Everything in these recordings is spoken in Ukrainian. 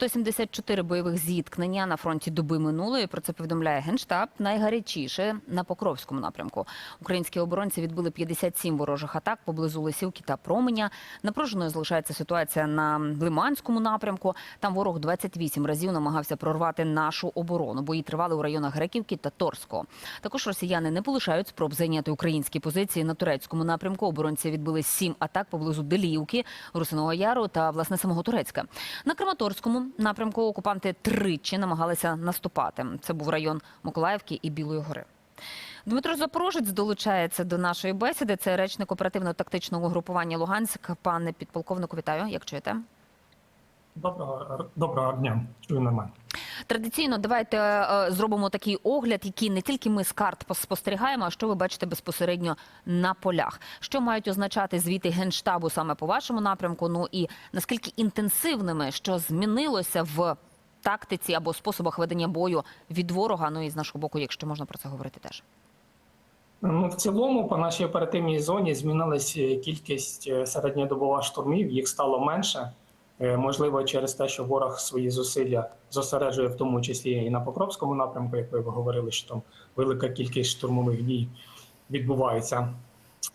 174 бойових зіткнення на фронті доби минулої. Про це повідомляє генштаб. Найгарячіше на Покровському напрямку. Українські оборонці відбили 57 ворожих атак поблизу Лисівки та Променя. Напруженою залишається ситуація на Лиманському напрямку. Там ворог 28 разів намагався прорвати нашу оборону. Бої тривали у районах Греківки та Торського. Також росіяни не полишають спроб зайняти українські позиції на турецькому напрямку. Оборонці відбили сім атак поблизу Деліївки, Русиного Яру та власне самого Турецька. На Краматорському напрямку окупанти тричі намагалися наступати. Це був район Миколаївки і Білої гори. Дмитро Запорожець долучається до нашої бесіди. Це речник оперативно-тактичного групування Луганськ. Пане підполковнику, вітаю. Як чуєте? Доброго доброго дня. Чую мене. Традиційно давайте е, зробимо такий огляд, який не тільки ми з карт пос- спостерігаємо, а що ви бачите безпосередньо на полях. Що мають означати звіти генштабу саме по вашому напрямку? Ну і наскільки інтенсивними, що змінилося в тактиці або способах ведення бою від ворога? Ну і з нашого боку, якщо можна про це говорити, теж. Ну, в цілому, по нашій оперативній зоні змінилась е, кількість е, середньодобова штурмів, їх стало менше. Е, Можливо, через те, що ворог свої зусилля зосереджує в тому числі і на Покровському напрямку, як ви говорили, що там велика кількість штурмових дій відбувається.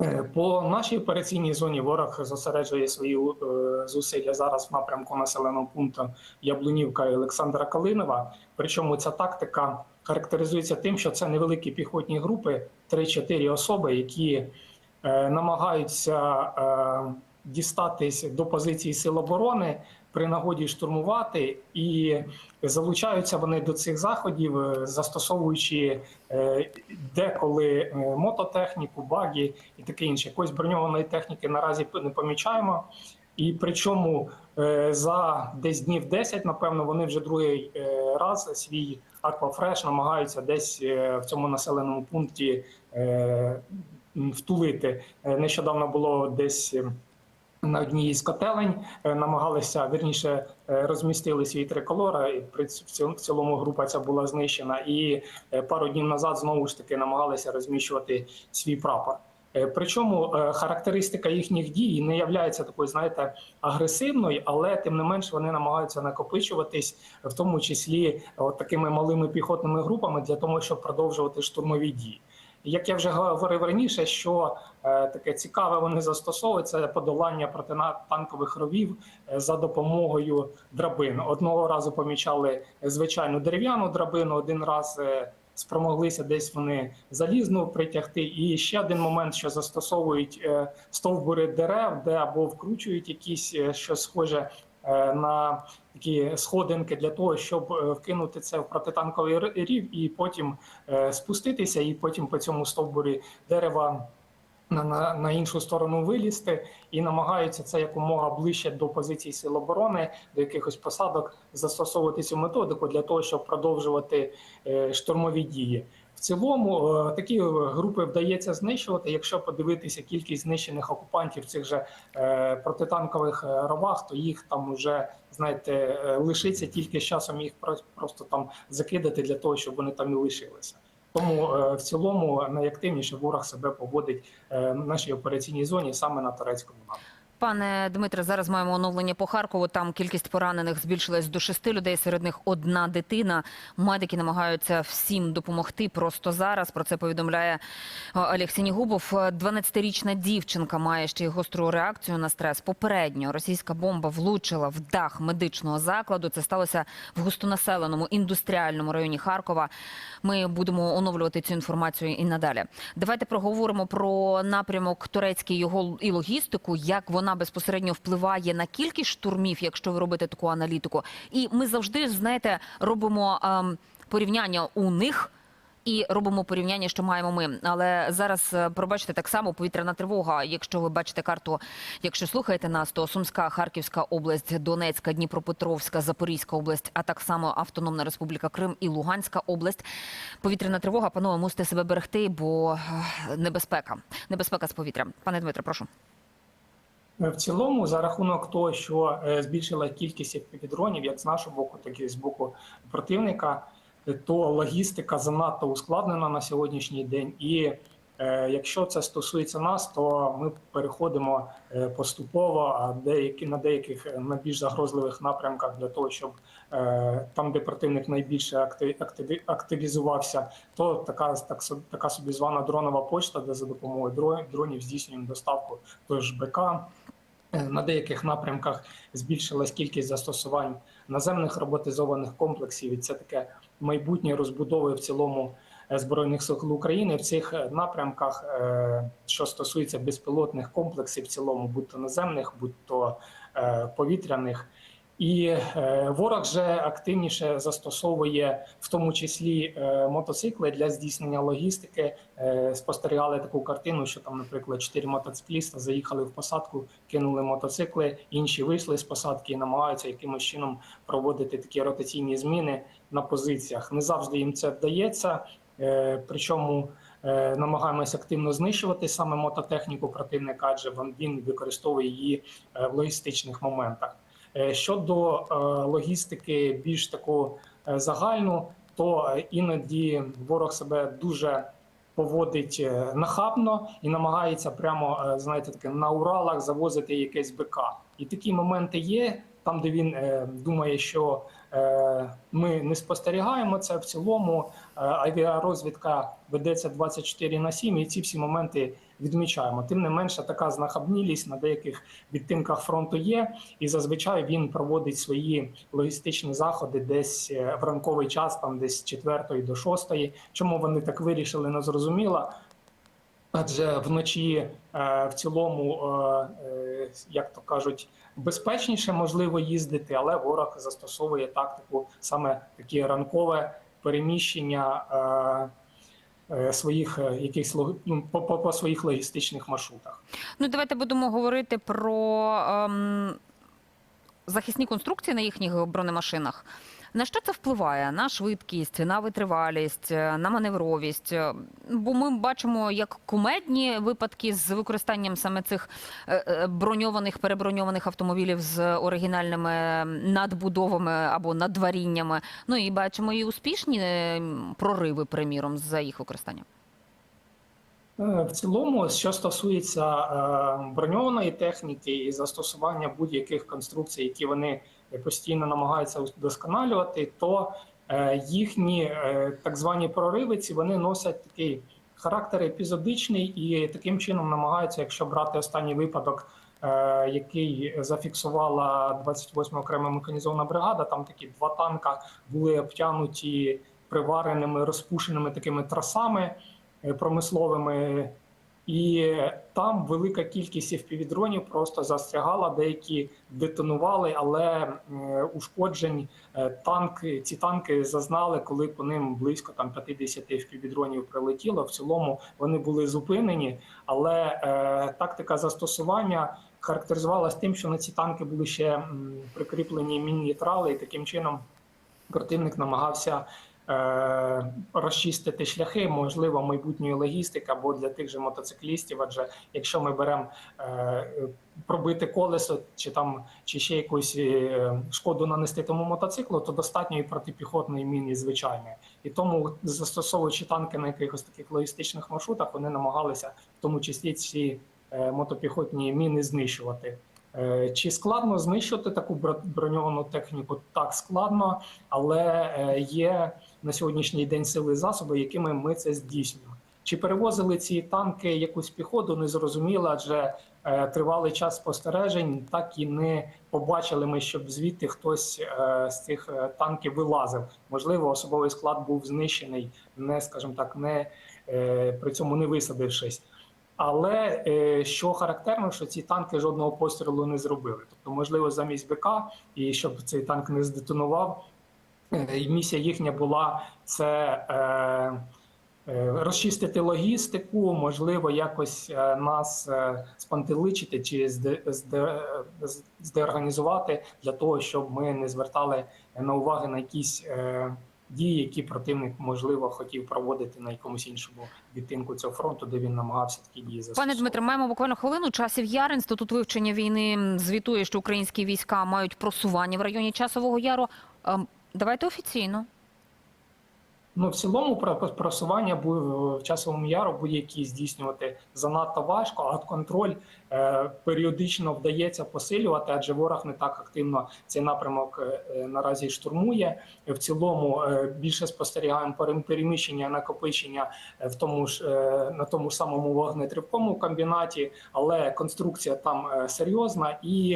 Е, По нашій операційній зоні ворог зосереджує свої е, зусилля зараз в напрямку населеного пункту Яблунівка і Олександра Калинова. Причому ця тактика характеризується тим, що це невеликі піхотні групи, 3-4 особи, які намагаються дістатись до позиції сил оборони при нагоді штурмувати, і залучаються вони до цих заходів, е, застосовуючи е, деколи е, мототехніку, баги і таке інше. Якоїсь броньованої техніки наразі не помічаємо. І причому за десь днів 10, напевно, вони вже другий раз свій аквафреш намагаються десь в цьому населеному пункті втулити. Нещодавно було десь. На одній із котелень е, намагалися вірніше е, розмістили свій триколор. і при в цілому- група ця була знищена. І е, пару днів назад знову ж таки намагалися розміщувати свій прапор. Причому характеристика їхніх дій не є такою, знаєте, агресивною, але тим не менш вони намагаються накопичуватись, в тому числі от такими малими піхотними групами для того, щоб продовжувати штурмові дії. Як я вже говорив раніше, що е, таке цікаве вони застосовують це подолання протитанкових ровів е, за допомогою драбин. Одного разу помічали звичайну дерев'яну драбину, один раз е, спромоглися десь вони залізну притягти. І ще один момент, що застосовують стовбури дерев, де або вкручують якісь щось схоже на такі сходинки для того, щоб е, вкинути це в протитанковий рів, і потім е, спуститися, і потім по цьому стовбурі дерева. На, на іншу сторону вилізти і намагаються це якомога ближче до позицій сил оборони, до якихось посадок застосовувати цю методику для того, щоб продовжувати е, штурмові дії. В цілому е, такі групи вдається знищувати. Якщо подивитися кількість знищених окупантів в цих же е, протитанкових е, ровах, то їх там вже знаєте е, лишиться тільки з часом їх про- просто там закидати для того, щоб вони там і лишилися. Тому е, в цілому найактивніше ворог себе поводить е, в нашій операційній зоні саме на турецькому напрямку. Пане Дмитре, зараз маємо оновлення по Харкову. Там кількість поранених збільшилась до шести людей. Серед них одна дитина. Медики намагаються всім допомогти просто зараз. Про це повідомляє е, Олег Сінігубов. 12-річна дівчинка має ще й гостру реакцію на стрес. Попередньо російська бомба влучила в дах медичного закладу. Це сталося в густонаселеному індустріальному районі Харкова. Ми будемо оновлювати цю інформацію і надалі. Давайте проговоримо про напрямок турецький його і логістику, як вона безпосередньо впливає на кількість штурмів, якщо ви робите таку аналітику. І ми завжди знаєте робимо ем, порівняння у них. І робимо порівняння, що маємо ми. Але зараз е, пробачте так само повітряна тривога. Якщо ви бачите карту, якщо слухаєте нас, то Сумська, Харківська область, Донецька, Дніпропетровська, Запорізька область, а так само Автономна Республіка Крим і Луганська область. Повітряна тривога, панове, мусите себе берегти, бо е, небезпека. Небезпека з повітря. Пане Дмитре, прошу. В цілому, за рахунок того, що е, збільшила кількість дронів, як з нашого боку, так і з боку противника, е, то логістика занадто ускладнена на сьогоднішній день, і Е, Якщо це стосується нас, то ми переходимо е, поступово, на деяких е, на більш загрозливих напрямках для того, щоб е, там, де противник найбільше актив- активізувався, то така так така собі звана дронова почта, де за допомогою дро- дронів здійснюємо доставку того ж БК. Е, На деяких напрямках збільшилась кількість застосувань наземних роботизованих комплексів, і це таке майбутнє розбудови в цілому е, збройних сил України в цих е, напрямках, е, що стосується безпілотних комплексів, в цілому, будь то наземних, будь то е, повітряних. І е, ворог вже активніше застосовує в тому числі е, мотоцикли для здійснення логістики. Е, спостерігали таку картину, що там, наприклад, чотири мотоцикліста заїхали в посадку, кинули мотоцикли, інші вийшли з посадки і намагаються якимось чином проводити такі ротаційні зміни на позиціях. Не завжди їм це вдається. Причому намагаємося активно знищувати саме мототехніку противника, адже він- використовує її в логістичних моментах. Е, Щодо е, логістики більш таку е, загальну, то іноді ворог себе дуже поводить нахабно і намагається прямо знаєте таке на Уралах завозити якесь БК. І такі моменти є там, де він думає, що ми не спостерігаємо це в цілому. е, Авіарозвідка ведеться 24 на 7, і ці всі моменти відмічаємо. Тим не менше, така знахабнілість на деяких відтинках фронту є, і зазвичай він проводить свої логістичні заходи десь е, в ранковий час, там десь з 4 до 6. Чому вони так вирішили, не зрозуміло. Адже вночі е, в цілому, е, е, як то кажуть, безпечніше можливо їздити, але ворог застосовує тактику саме таке ранкове переміщення своїх якихось ну, по, по, по своїх логістичних маршрутах. Ну, давайте будемо говорити про ем, захисні конструкції на їхніх бронемашинах. На що це впливає? На швидкість, на витривалість, е, на маневровість? Е, Бо ми бачимо як кумедні випадки з використанням саме цих е, броньованих, переброньованих автомобілів з оригінальними надбудовами або надваріннями. Ну і бачимо і успішні прориви, приміром, за їх використанням. В цілому, що стосується броньованої техніки і застосування будь-яких конструкцій, які вони постійно намагаються удосконалювати, то е, їхні е, так звані проривиці вони носять такий характер епізодичний і таким чином намагаються, якщо брати останній випадок. е, Який зафіксувала 28 окрема механізована бригада, там такі два танка були обтянуті привареними розпушеними такими трасами е, промисловими, і там велика кількість FPV-дронів просто застрягала, деякі детонували, але е, ушкоджень е, танки, ці танки зазнали, коли по ним близько там 50 FPV-дронів прилетіло. В цілому вони були зупинені, але е, тактика застосування характеризувалась тим, що на ці танки були ще прикріплені мінні трали, і таким чином противник намагався розчистити шляхи, можливо, майбутньої логістики або для тих же мотоциклістів. Адже якщо ми беремо е, пробити колесо чи там чи ще якусь е, шкоду нанести тому мотоциклу, то достатньо і протипіхотної міни звичайної. І тому застосовуючи танки на якихось таких логістичних маршрутах, вони намагалися в тому числі ці е, мотопіхотні міни знищувати. Е, Чи складно знищити таку бро- броньовану техніку? Так, складно, але е, є на сьогоднішній день сили засоби, якими ми це здійснюємо. Чи перевозили ці танки якусь піхоту, не зрозуміло, адже е, тривалий час спостережень, так і не побачили ми, щоб звідти хтось з цих танків вилазив. Можливо, особовий склад був знищений, не скажімо так, не при цьому не висадившись. Але е, що характерно, що ці танки жодного пострілу не зробили. Тобто, можливо, замість БК, і щоб цей танк не здетонував, е, місія їхня була це е, розчистити логістику, можливо, якось нас спантеличити чи зде, зде, здеорганізувати для того, щоб ми не звертали на уваги на якісь. Дії, які противник можливо хотів проводити на якомусь іншому відтинку цього фронту, де він намагався такі дії Пане Дмитро, маємо буквально хвилину. Часів Яр, інститут вивчення війни звітує, що українські війська мають просування в районі часового яру. Ем, Давайте офіційно. Ну, в цілому про- просування в часовому яру будь-які здійснювати занадто важко, а контроль е, періодично вдається посилювати, адже ворог не так активно цей напрямок е, наразі штурмує. В цілому е, більше спостерігаємо перем- переміщення, накопичення е, в тому ж е, на тому ж самому вогнетривкому комбінаті, але конструкція там е, серйозна і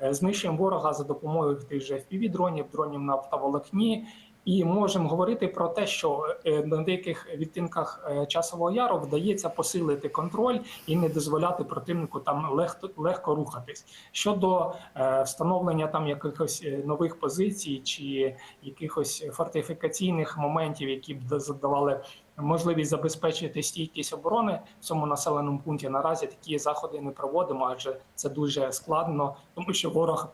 е, знищуємо ворога за допомогою тих же FPV-дронів, дронів на оптоволокні. І можемо говорити про те, що е, на деяких відтинках е, часового яру вдається посилити контроль і не дозволяти противнику там легко, легко рухатись. Щодо е, встановлення там якихось нових позицій чи якихось фортифікаційних моментів, які б задавали можливість забезпечити стійкість оборони в цьому населеному пункті, наразі такі заходи не проводимо, адже це дуже складно, тому що ворог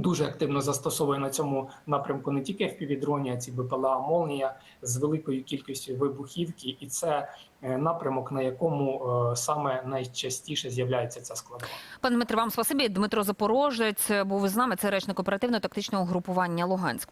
дуже активно застосовує на цьому напрямку не тільки FPV-дроні, а ці БПЛА Молнія з великою кількістю вибухівки, і це е, напрямок, на якому е, саме найчастіше з'являється ця складова. Пане Дмитро, вам спасибі. Дмитро Запорожець був з нами. Це речник оперативно-тактичного групування Луганськ.